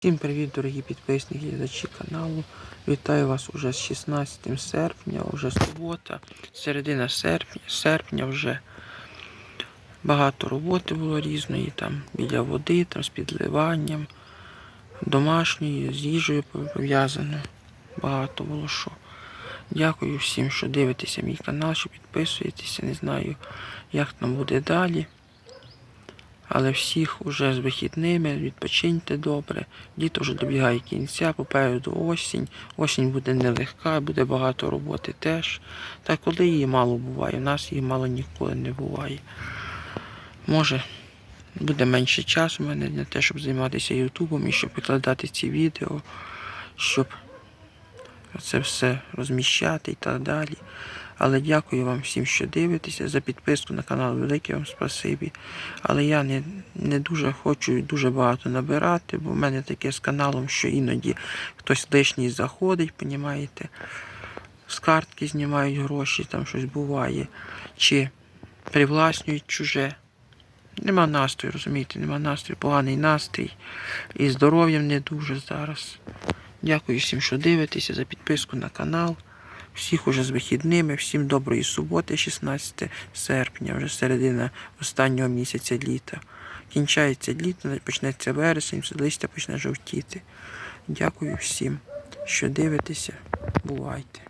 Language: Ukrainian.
Всім привіт, дорогі підписники глядачі каналу. Вітаю вас уже з 16 серпня, вже субота, середина серпня, серпня вже багато роботи було різної, там біля води, там з підливанням, домашньої, з їжею пов'язано. Багато було що. Дякую всім, що дивитеся мій канал, що підписуєтеся. Не знаю, як там буде далі. Але всіх уже з вихідними, відпочиньте добре. Літо вже добігає кінця, попереду осінь. Осінь буде нелегка, буде багато роботи теж. Та коли її мало буває, у нас її мало ніколи не буває. Може, буде менше часу в мене на те, щоб займатися Ютубом і щоб викладати ці відео, щоб це все розміщати і так далі. Але дякую вам всім, що дивитеся. За підписку на канал велике вам спасибі. Але я не, не дуже хочу дуже багато набирати, бо в мене таке з каналом, що іноді хтось лишній заходить, понімаєте, з картки знімають гроші, там щось буває, чи привласнюють чуже. Нема настрою, розумієте, нема настрою, поганий настрій. І здоров'ям не дуже зараз. Дякую всім, що дивитеся, за підписку на канал. Всіх уже з вихідними, всім доброї суботи, 16 серпня, вже середина останнього місяця літа. Кінчається літо, почнеться вересень, все листя почне жовтіти. Дякую всім, що дивитеся. Бувайте.